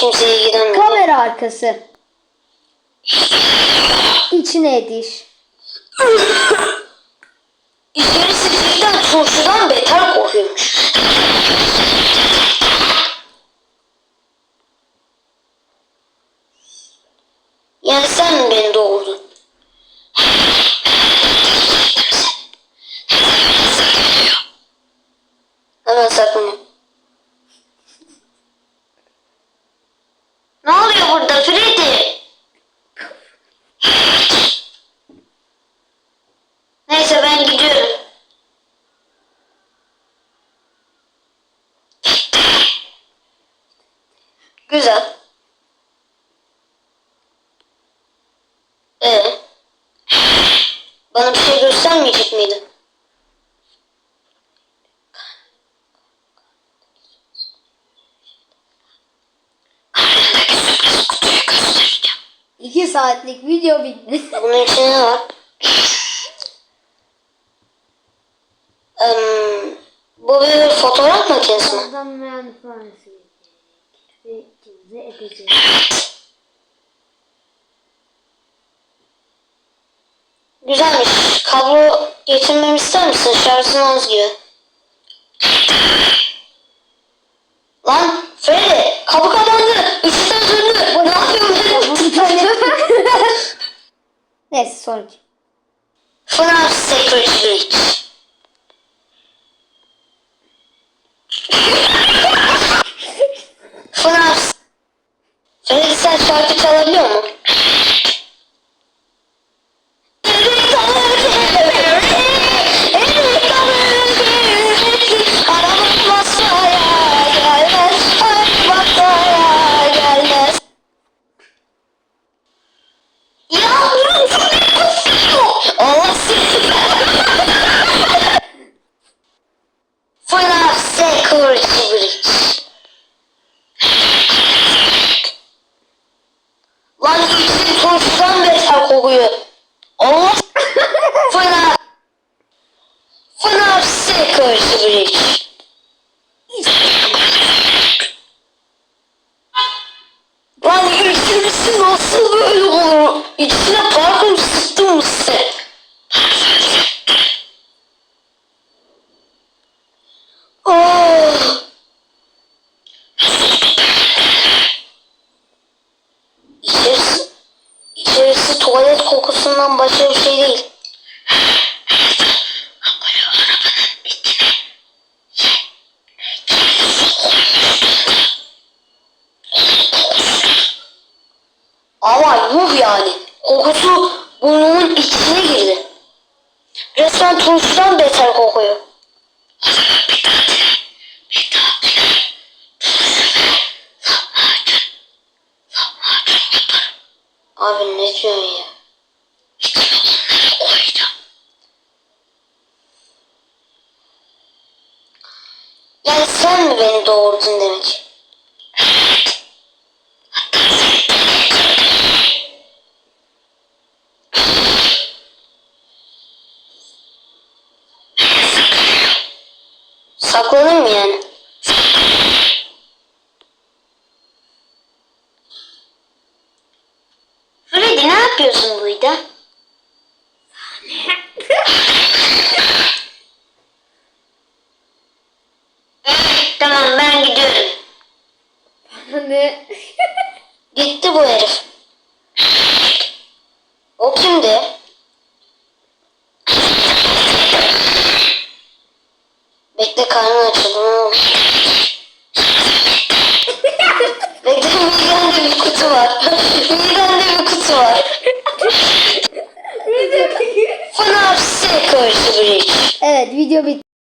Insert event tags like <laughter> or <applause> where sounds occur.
kimse ilgilenmedi. Kamera arkası. İçine ediş. İçerisi cidden turşudan beter kokuyormuş. Yani sen mi beni doğurdun? Hemen saklanıyorum. Ne oluyor burada Freddy? Neyse ben gidiyorum. Güzel. Ee, bana bir şey göstermeyecek miydi? İki saatlik video bitti. <laughs> Bunun içinde ne var? Em, bu bir fotoğraf makinesi mi? Kazanmayan fanesi. Ve ikimize edeceğiz. Güzelmiş. Kablo getirmemi ister misin? Şarjın az gibi. Lan Freddy kabuk kapandı. Işıklar Neyse sonuç. Final Secret Reach. İçerisi tuvalet kokusundan başka bir şey değil. Ama yuh yani. Kokusu burnumun içine girdi. Resmen turşudan beter kokuyor. Abi ne diyorsun ya? Yani sen mi beni doğurdun demek? Saklanır mı yani? Freddy ne burada? tamam ben gidiyorum. Ne? Gitti bu herif. O kimdi?